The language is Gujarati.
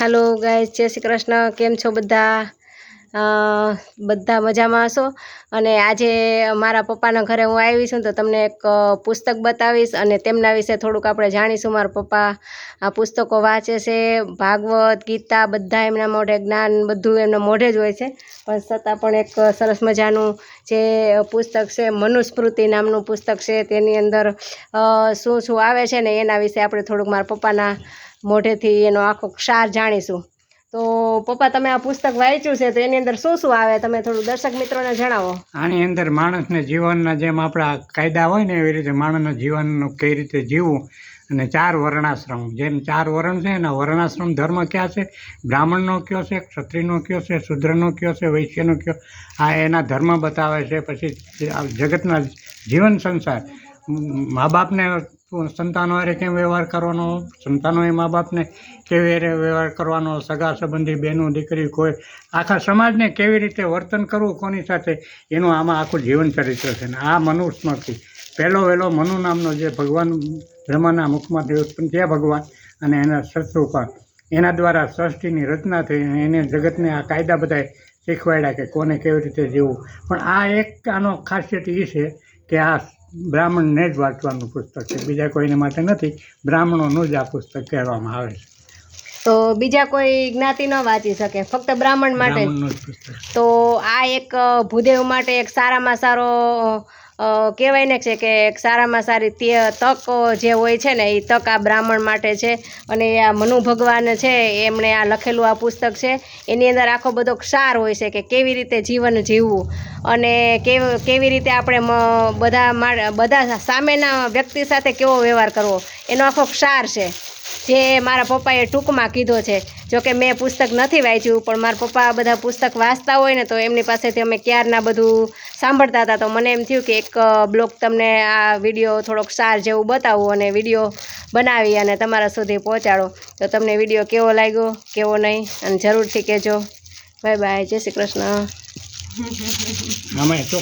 હાલો ગાય જય શ્રી કૃષ્ણ. કેમ છો બધા? બધા મજામાં હશો? અને આજે મારા પપ્પાના ઘરે હું આવી છું તો તમને એક પુસ્તક બતાવીશ અને તેમના વિશે થોડુંક આપણે જાણીશું. મારા પપ્પા આ પુસ્તકો વાંચે છે, ભાગવત, ગીતા, બધા એમના મોઢે જ્ઞાન, બધું એમના મોઢે જ હોય છે. પણ છતાં પણ એક સરસ મજાનું જે પુસ્તક છે, મનુસ્મૃતિ નામનું પુસ્તક છે, તેની અંદર શું શું આવે છે ને એના વિશે આપણે થોડુંક મારા પપ્પાના મોઢેથી એનો આખો ક્ષાર જાણીશું. તો પપ્પા, તમે આ પુસ્તક વાંચ્યું છે, તો એની અંદર શું શું આવે? તમે થોડું દર્શક મિત્રોને જણાવો. આની અંદર માણસને જીવનના જેમ આપણા કાયદા હોય ને એવી રીતે માણસના જીવનનું કઈ રીતે જીવવું અને ચાર વર્ણાશ્રમ. જેમ ચાર વર્ણ છે એના વર્ણાશ્રમ ધર્મ ક્યાં છે? બ્રાહ્મણનો કયો છે? ક્ષત્રિયનો કયો છે? શુદ્રનો કયો છે? વૈશ્યનો કયો? આ એના ધર્મ બતાવે છે, પછી જગતના જીવન સંસાર. મા બાપને સંતાનો હારે કેમ વ્યવહાર કરવાનો? સંતાનોએ મા બાપને કેવી રીતે વ્યવહાર કરવાનો? સગા સંબંધી, બહેનો, દીકરી કોઈ? આખા સમાજને કેવી રીતે વર્તન કરવું? કોની સાથે? એનું આમાં આખું જીવન ચરિત્ર છે ને આ મનુસ્મૃતિ પહેલો વહેલો મનુ નામનો જે ભગવાન બ્રહ્માના મુખમાંથી ઉત્પન્ન થયા ભગવાન અને એના શત્રુપા એના દ્વારા સૃષ્ટિની રચના થઈ અને એને જગતને આ કાયદા બધાય શીખવાડ્યા કે કોને કેવી રીતે જીવવું. પણ આ એક આનો ખાસિયત એ છે કે આ બ્રાહ્મણને જ વાંચવાનું પુસ્તક છે. બીજા કોઈને માટે નથી બ્રાહ્મણોનું જ આ પુસ્તક કહેવામાં આવે છે. તો બીજા કોઈ જ્ઞાતિ ન વાંચી શકે ફક્ત બ્રાહ્મણ માટે તો આ એક ભૂદેવ માટે એક સારામાં સારો કહેવાય ને છે કે સારામાં સારી તે તક જે હોય છે ને, એ તક આ બ્રાહ્મણ માટે છે. અને આ મનુ ભગવાન છે, એમણે આ લખેલું આ પુસ્તક છે. એની અંદર આખો બધો ક્ષાર હોય છે કે કેવી રીતે જીવન જીવવું. અને કેવ, કેવી રીતે આપણે બધા બધા સામેના વ્યક્તિ સાથે કેવો વ્યવહાર કરવો. એનો આખો ક્ષાર છે. જે મારા પપ્પાએ ટૂંકમાં કીધો છે. જોકે મેં પુસ્તક નથી વાંચ્યું, પણ મારા પપ્પા બધા પુસ્તક વાંચતા હોય ને તો એમની પાસેથી અમે ક્યારના બધું સાંભળતા હતા. તો મને એમ થયું કે એક બ્લોગ તમને આ વીડિયો થોડોક સાર જેવું બતાવું અને વીડિયો બનાવી અને તમારા સુધી પહોંચાડો. તો તમને વીડિયો કેવો લાગ્યો, કેવો નહીં, અને જરૂરથી કહેજો. બાય બાય, જય શ્રી કૃષ્ણ.